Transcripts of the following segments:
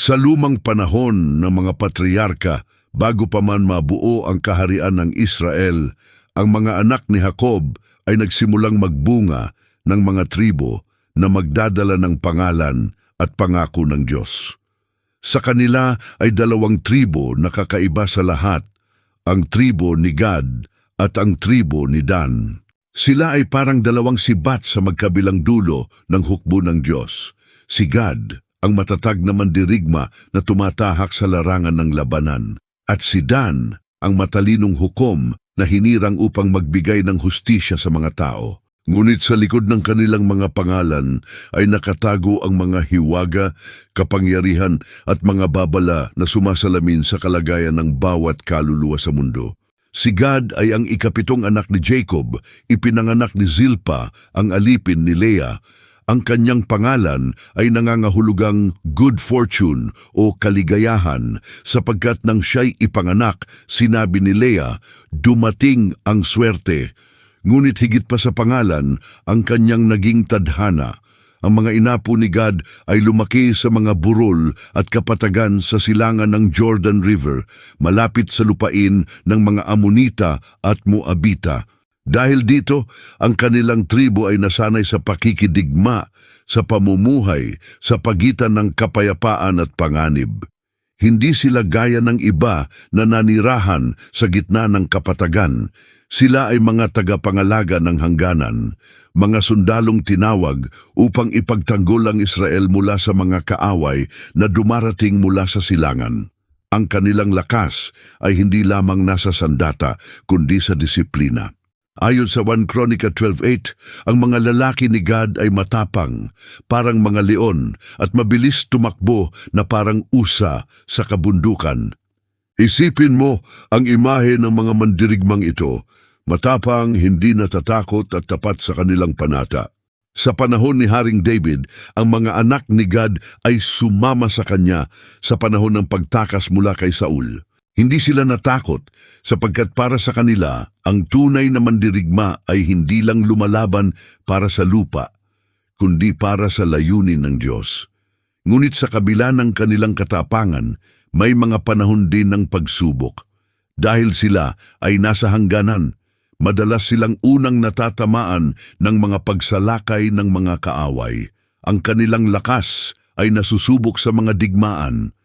Sa lumang panahon ng mga patriarka, bago pa man mabuo ang kaharian ng Israel, ang mga anak ni Jacob ay nagsimulang magbunga ng mga tribo na magdadala ng pangalan at pangako ng Diyos. Sa kanila ay dalawang tribo na kakaiba sa lahat, ang tribo ni Gad at ang tribo ni Dan. Sila ay parang dalawang sibat sa magkabilang dulo ng hukbo ng Diyos. Si Gad, ang matatag na mandirigma na tumatahak sa larangan ng labanan. At si Dan, ang matalinong hukom na hinirang upang magbigay ng hustisya sa mga tao. Ngunit sa likod ng kanilang mga pangalan ay nakatago ang mga hiwaga, kapangyarihan at mga babala na sumasalamin sa kalagayan ng bawat kaluluwa sa mundo. Si Gad ay ang ikapitong anak ni Jacob, ipinanganak ni Zilpa, ang alipin ni Leah. Ang kanyang pangalan ay nangangahulugang good fortune o kaligayahan sapagkat nang siya'y ipanganak, sinabi ni Leah, dumating ang swerte. Ngunit higit pa sa pangalan, ang kanyang naging tadhana. Ang mga inapo ni Gad ay lumaki sa mga burol at kapatagan sa silangan ng Jordan River, malapit sa lupain ng mga Amonita at Moabita. Dahil dito, ang kanilang tribo ay nasanay sa pakikidigma, sa pamumuhay, sa pagitan ng kapayapaan at panganib. Hindi sila gaya ng iba na nanirahan sa gitna ng kapatagan. Sila ay mga tagapangalaga ng hangganan, mga sundalong tinawag upang ipagtanggol ang Israel mula sa mga kaaway na dumarating mula sa silangan. Ang kanilang lakas ay hindi lamang nasa sandata kundi sa disiplina. Ayon sa 1 Chronica 12.8, ang mga lalaki ni Gad ay matapang, parang mga leon, at mabilis tumakbo na parang usa sa kabundukan. Isipin mo ang imahe ng mga mandirigmang ito, matapang, hindi natatakot at tapat sa kanilang panata. Sa panahon ni Haring David, ang mga anak ni Gad ay sumama sa kanya sa panahon ng pagtakas mula kay Saul. Hindi sila natakot sapagkat para sa kanila, ang tunay na mandirigma ay hindi lang lumalaban para sa lupa, kundi para sa layunin ng Diyos. Ngunit sa kabila ng kanilang katapangan, may mga panahon din ng pagsubok. Dahil sila ay nasa hangganan, madalas silang unang natatamaan ng mga pagsalakay ng mga kaaway. Ang kanilang lakas ay nasusubok sa mga digmaan,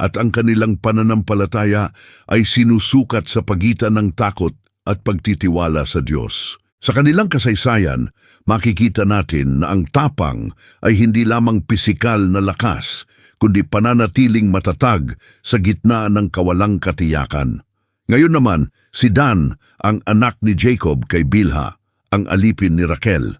at ang kanilang pananampalataya ay sinusukat sa pagitan ng takot at pagtitiwala sa Diyos. Sa kanilang kasaysayan, makikita natin na ang tapang ay hindi lamang pisikal na lakas, kundi pananatiling matatag sa gitna ng kawalang katiyakan. Ngayon naman, si Dan, ang anak ni Jacob kay Bilha, ang alipin ni Raquel.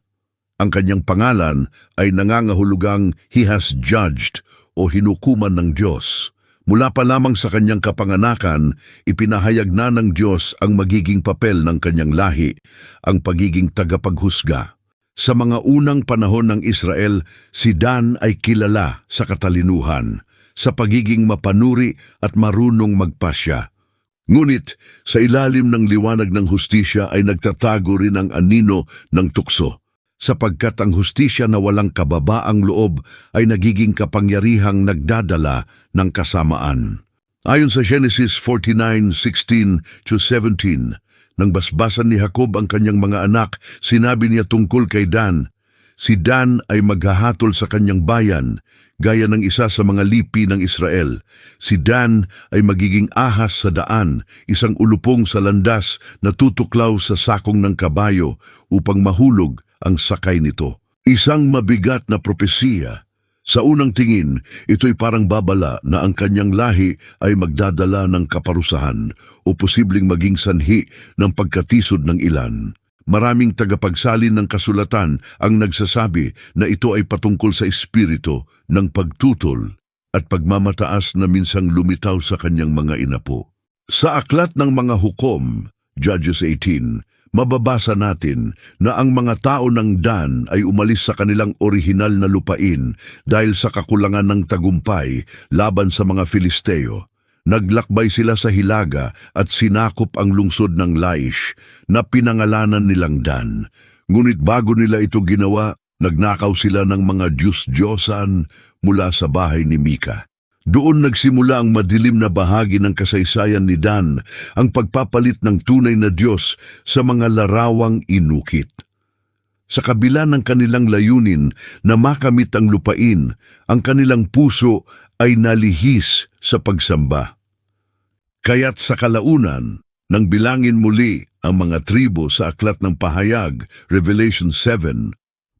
Ang kanyang pangalan ay nangangahulugang he has judged o hinukuman ng Diyos. Mula pa lamang sa kanyang kapanganakan, ipinahayag na ng Diyos ang magiging papel ng kanyang lahi, ang pagiging tagapaghusga. Sa mga unang panahon ng Israel, si Dan ay kilala sa katalinuhan, sa pagiging mapanuri at marunong magpasya. Ngunit sa ilalim ng liwanag ng hustisya ay nagtatago rin ang anino ng tukso sapagkat ang hustisya na walang kababaang loob ay nagiging kapangyarihang nagdadala ng kasamaan. Ayon sa Genesis 49:16 to 17, nang basbasan ni Jacob ang kanyang mga anak, sinabi niya tungkol kay Dan, Si Dan ay maghahatol sa kanyang bayan, gaya ng isa sa mga lipi ng Israel. Si Dan ay magiging ahas sa daan, isang ulupong sa landas na tutuklaw sa sakong ng kabayo upang mahulog ang sakay nito. Isang mabigat na propesiya. Sa unang tingin, ito'y parang babala na ang kanyang lahi ay magdadala ng kaparusahan o posibleng maging sanhi ng pagkatisod ng ilan. Maraming tagapagsalin ng kasulatan ang nagsasabi na ito ay patungkol sa espiritu ng pagtutol at pagmamataas na minsang lumitaw sa kanyang mga inapo. Sa aklat ng mga hukom, Judges 18, mababasa natin na ang mga tao ng Dan ay umalis sa kanilang orihinal na lupain dahil sa kakulangan ng tagumpay laban sa mga Filisteo. Naglakbay sila sa Hilaga at sinakop ang lungsod ng Laish na pinangalanan nilang Dan. Ngunit bago nila ito ginawa, nagnakaw sila ng mga Diyos-Diyosan mula sa bahay ni Mika. Doon nagsimula ang madilim na bahagi ng kasaysayan ni Dan, ang pagpapalit ng tunay na Diyos sa mga larawang inukit. Sa kabila ng kanilang layunin na makamit ang lupain, ang kanilang puso ay nalihis sa pagsamba. Kaya't sa kalaunan, nang bilangin muli ang mga tribo sa Aklat ng Pahayag, Revelation 7,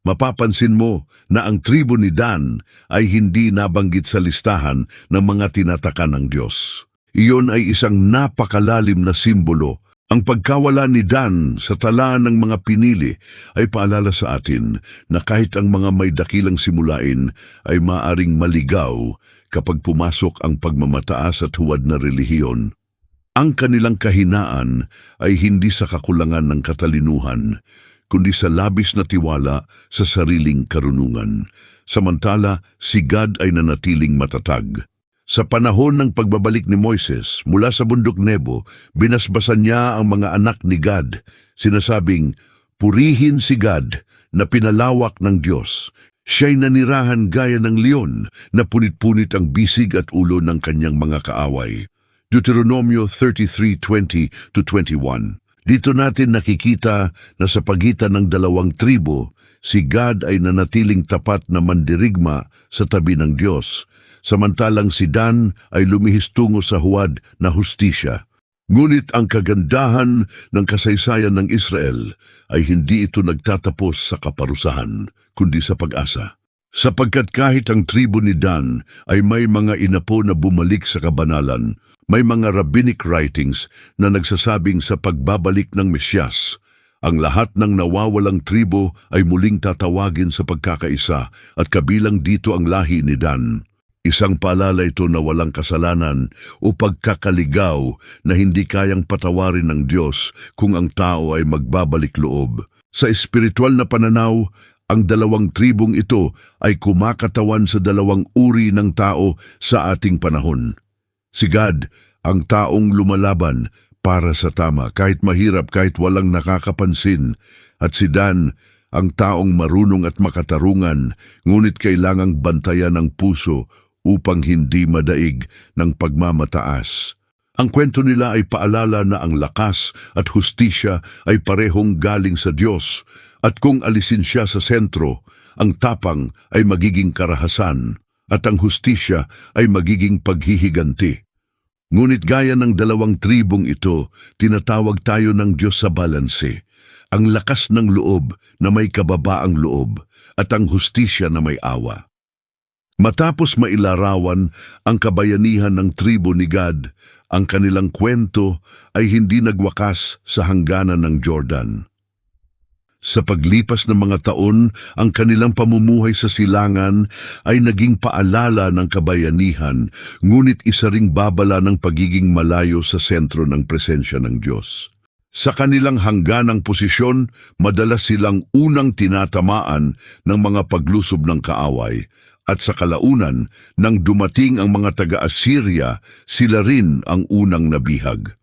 mapapansin mo na ang tribo ni Dan ay hindi nabanggit sa listahan ng mga tinataka ng Diyos. Iyon ay isang napakalalim na simbolo. Ang pagkawala ni Dan sa tala ng mga pinili ay paalala sa atin na kahit ang mga may dakilang simulain ay maaring maligaw kapag pumasok ang pagmamataas at huwad na relihiyon. Ang kanilang kahinaan ay hindi sa kakulangan ng katalinuhan, kundi sa labis na tiwala sa sariling karunungan. Samantala, si God ay nanatiling matatag. Sa panahon ng pagbabalik ni Moises mula sa bundok Nebo, binasbasan niya ang mga anak ni Gad, sinasabing, Purihin si Gad na pinalawak ng Diyos. Siya'y nanirahan gaya ng leon na punit-punit ang bisig at ulo ng kanyang mga kaaway. Deuteronomio 33:20 to 21. Dito natin nakikita na sa pagitan ng dalawang tribo, si Gad ay nanatiling tapat na mandirigma sa tabi ng Diyos, samantalang si Dan ay lumihis tungo sa huwad na hustisya. Ngunit ang kagandahan ng kasaysayan ng Israel ay hindi ito nagtatapos sa kaparusahan, kundi sa pag-asa. Sapagkat kahit ang tribo ni Dan ay may mga inapo na bumalik sa kabanalan, may mga rabbinic writings na nagsasabing sa pagbabalik ng Mesyas, ang lahat ng nawawalang tribo ay muling tatawagin sa pagkakaisa at kabilang dito ang lahi ni Dan. Isang paalala ito na walang kasalanan o pagkakaligaw na hindi kayang patawarin ng Diyos kung ang tao ay magbabalik loob. Sa espiritual na pananaw, ang dalawang tribong ito ay kumakatawan sa dalawang uri ng tao sa ating panahon. Si God, ang taong lumalaban para sa tama kahit mahirap kahit walang nakakapansin. At si Dan, ang taong marunong at makatarungan ngunit kailangang bantayan ng puso upang hindi madaig ng pagmamataas. Ang kwento nila ay paalala na ang lakas at hustisya ay parehong galing sa Diyos at kung alisin siya sa sentro, ang tapang ay magiging karahasan at ang hustisya ay magiging paghihiganti. Ngunit gaya ng dalawang tribong ito, tinatawag tayo ng Diyos sa balanse. Ang lakas ng loob na may kababaang loob at ang hustisya na may awa. Matapos mailarawan ang kabayanihan ng tribo ni Gad, ang kanilang kwento ay hindi nagwakas sa hangganan ng Jordan. Sa paglipas ng mga taon, ang kanilang pamumuhay sa silangan ay naging paalala ng kabayanihan, ngunit isa ring babala ng pagiging malayo sa sentro ng presensya ng Diyos. Sa kanilang hangganang posisyon, madalas silang unang tinatamaan ng mga paglusob ng kaaway, at sa kalaunan, nang dumating ang mga taga-Assyria, sila rin ang unang nabihag.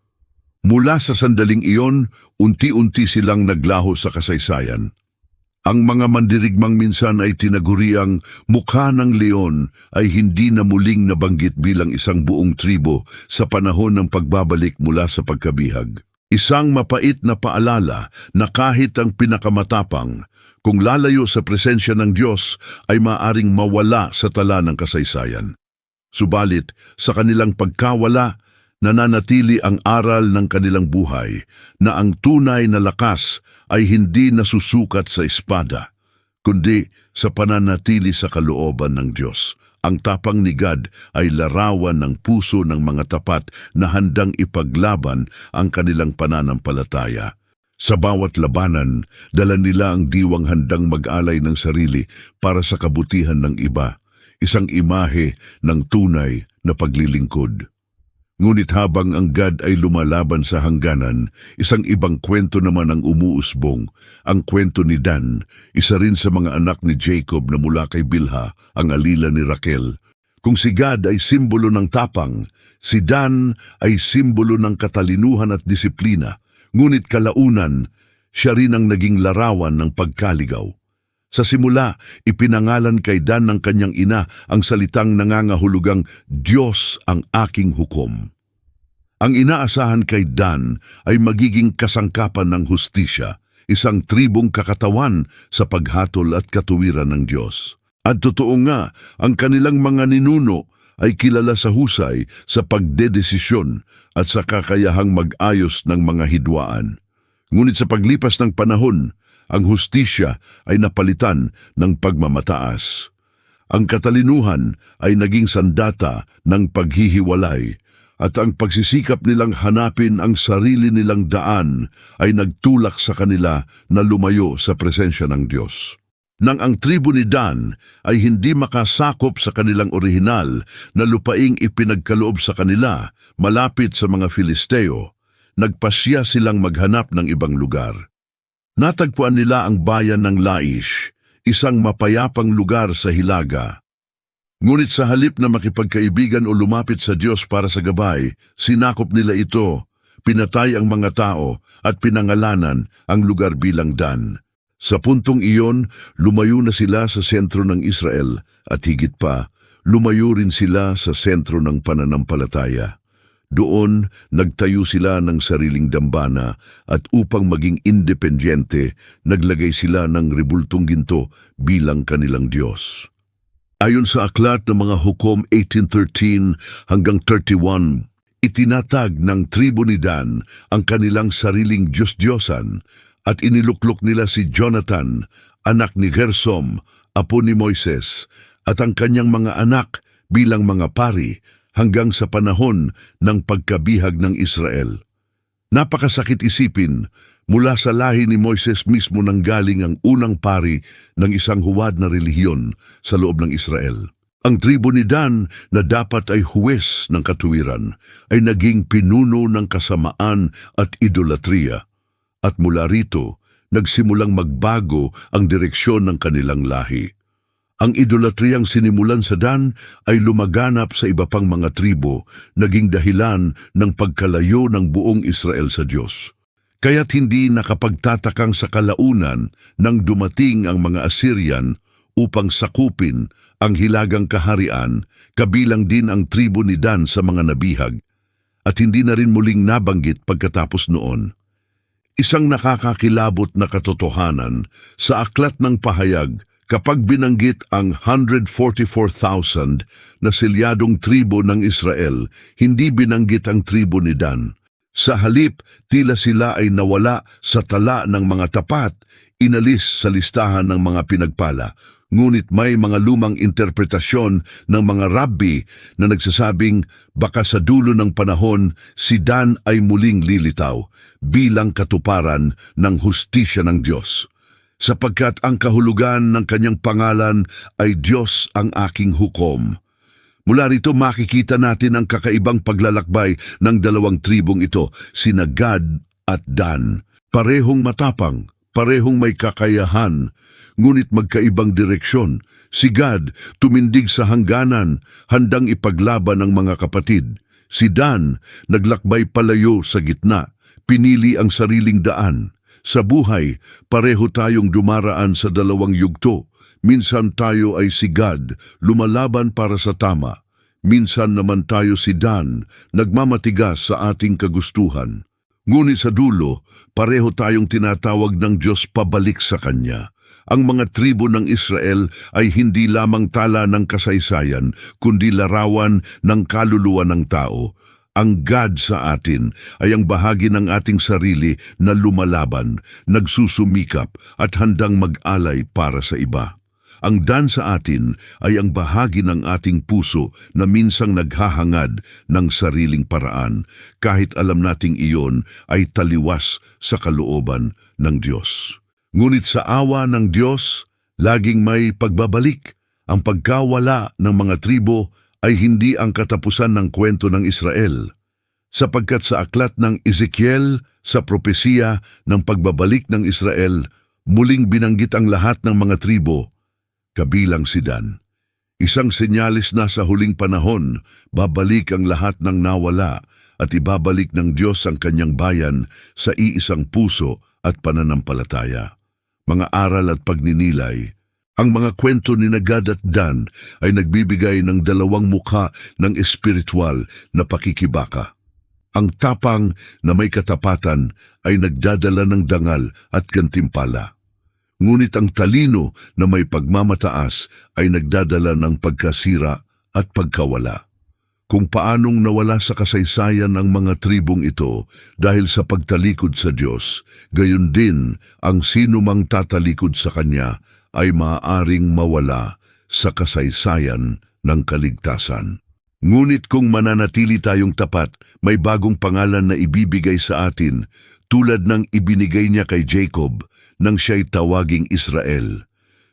Mula sa sandaling iyon, unti-unti silang naglaho sa kasaysayan. Ang mga mandirigmang minsan ay tinaguriang mukha ng leon ay hindi na muling nabanggit bilang isang buong tribo sa panahon ng pagbabalik mula sa pagkabihag. Isang mapait na paalala na kahit ang pinakamatapang, kung lalayo sa presensya ng Diyos, ay maaring mawala sa tala ng kasaysayan. Subalit, sa kanilang pagkawala, nananatili ang aral ng kanilang buhay na ang tunay na lakas ay hindi nasusukat sa espada, kundi sa pananatili sa kalooban ng Diyos. Ang tapang ni God ay larawan ng puso ng mga tapat na handang ipaglaban ang kanilang pananampalataya. Sa bawat labanan, dala nila ang diwang handang mag-alay ng sarili para sa kabutihan ng iba, isang imahe ng tunay na paglilingkod. Ngunit habang ang God ay lumalaban sa hangganan, isang ibang kwento naman ang umuusbong, ang kwento ni Dan, isa rin sa mga anak ni Jacob na mula kay Bilha, ang alila ni Raquel. Kung si God ay simbolo ng tapang, si Dan ay simbolo ng katalinuhan at disiplina, ngunit kalaunan, siya rin ang naging larawan ng pagkaligaw. Sa simula, ipinangalan kay Dan ng kanyang ina ang salitang nangangahulugang Diyos ang aking hukom. Ang inaasahan kay Dan ay magiging kasangkapan ng hustisya, isang tribong kakatawan sa paghatol at katuwiran ng Diyos. At totoo nga, ang kanilang mga ninuno ay kilala sa husay sa pagdedesisyon at sa kakayahang mag-ayos ng mga hidwaan. Ngunit sa paglipas ng panahon, ang hustisya ay napalitan ng pagmamataas. Ang katalinuhan ay naging sandata ng paghihiwalay at ang pagsisikap nilang hanapin ang sarili nilang daan ay nagtulak sa kanila na lumayo sa presensya ng Diyos. Nang ang tribo ni Dan ay hindi makasakop sa kanilang orihinal na lupaing ipinagkaloob sa kanila malapit sa mga Filisteo, nagpasya silang maghanap ng ibang lugar. Natagpuan nila ang bayan ng Laish, isang mapayapang lugar sa Hilaga. Ngunit sa halip na makipagkaibigan o lumapit sa Diyos para sa gabay, sinakop nila ito, pinatay ang mga tao at pinangalanan ang lugar bilang Dan. Sa puntong iyon, lumayo na sila sa sentro ng Israel at higit pa, lumayo rin sila sa sentro ng pananampalataya. Doon, nagtayo sila ng sariling dambana at upang maging independyente, naglagay sila ng rebultong ginto bilang kanilang Diyos. Ayon sa aklat ng mga hukom 1813 hanggang 31, itinatag ng tribo ni Dan ang kanilang sariling Diyos-Diyosan at iniluklok nila si Jonathan, anak ni Gersom, apo ni Moises, at ang kanyang mga anak bilang mga pari hanggang sa panahon ng pagkabihag ng Israel. Napakasakit isipin, mula sa lahi ni Moises mismo nang galing ang unang pari ng isang huwad na relihiyon sa loob ng Israel. Ang tribo ni Dan na dapat ay huwes ng katuwiran ay naging pinuno ng kasamaan at idolatria. At mula rito, nagsimulang magbago ang direksyon ng kanilang lahi. Ang idolatriyang sinimulan sa Dan ay lumaganap sa iba pang mga tribo, naging dahilan ng pagkalayo ng buong Israel sa Diyos. Kaya't hindi nakapagtatakang sa kalaunan nang dumating ang mga Assyrian upang sakupin ang hilagang kaharian, kabilang din ang tribo ni Dan sa mga nabihag, at hindi na rin muling nabanggit pagkatapos noon. Isang nakakakilabot na katotohanan sa aklat ng pahayag kapag binanggit ang 144,000 na silyadong tribo ng Israel, hindi binanggit ang tribo ni Dan. Sa halip, tila sila ay nawala sa tala ng mga tapat, inalis sa listahan ng mga pinagpala. Ngunit may mga lumang interpretasyon ng mga rabbi na nagsasabing baka sa dulo ng panahon si Dan ay muling lilitaw bilang katuparan ng hustisya ng Diyos sapagkat ang kahulugan ng kanyang pangalan ay Diyos ang aking hukom. Mula rito makikita natin ang kakaibang paglalakbay ng dalawang tribong ito, sina Gad at Dan. Parehong matapang, parehong may kakayahan, ngunit magkaibang direksyon. Si Gad tumindig sa hangganan, handang ipaglaban ng mga kapatid. Si Dan naglakbay palayo sa gitna, pinili ang sariling daan. Sa buhay, pareho tayong dumaraan sa dalawang yugto. Minsan tayo ay sigad, lumalaban para sa tama. Minsan naman tayo si Dan, nagmamatigas sa ating kagustuhan. Ngunit sa dulo, pareho tayong tinatawag ng Diyos pabalik sa Kanya. Ang mga tribo ng Israel ay hindi lamang tala ng kasaysayan, kundi larawan ng kaluluwa ng tao. Ang God sa atin ay ang bahagi ng ating sarili na lumalaban, nagsusumikap at handang mag-alay para sa iba. Ang Dan sa atin ay ang bahagi ng ating puso na minsang naghahangad ng sariling paraan, kahit alam nating iyon ay taliwas sa kalooban ng Diyos. Ngunit sa awa ng Diyos, laging may pagbabalik. Ang pagkawala ng mga tribo ay hindi ang katapusan ng kwento ng Israel, sapagkat sa aklat ng Ezekiel sa propesiya ng pagbabalik ng Israel, muling binanggit ang lahat ng mga tribo, kabilang si Dan. Isang senyalis na sa huling panahon, babalik ang lahat ng nawala at ibabalik ng Diyos ang kanyang bayan sa iisang puso at pananampalataya. Mga aral at pagninilay Ang mga kwento ni Nagad at Dan ay nagbibigay ng dalawang mukha ng espiritual na pakikibaka. Ang tapang na may katapatan ay nagdadala ng dangal at gantimpala. Ngunit ang talino na may pagmamataas ay nagdadala ng pagkasira at pagkawala. Kung paanong nawala sa kasaysayan ang mga tribong ito dahil sa pagtalikod sa Diyos, gayon din ang sinumang tatalikod sa Kanya ay maaaring mawala sa kasaysayan ng kaligtasan. Ngunit kung mananatili tayong tapat, may bagong pangalan na ibibigay sa atin tulad ng ibinigay niya kay Jacob nang siya'y tawaging Israel.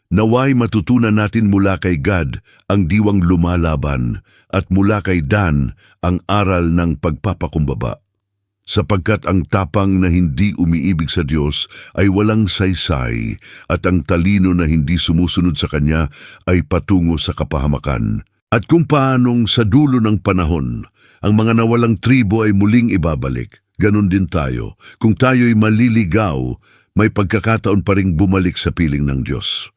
Naway matutunan natin mula kay Gad ang diwang lumalaban at mula kay Dan ang aral ng pagpapakumbaba. Sapagkat ang tapang na hindi umiibig sa Diyos ay walang saysay at ang talino na hindi sumusunod sa Kanya ay patungo sa kapahamakan. At kung paanong sa dulo ng panahon, ang mga nawalang tribo ay muling ibabalik, ganon din tayo. Kung tayo'y maliligaw, may pagkakataon pa ring bumalik sa piling ng Diyos.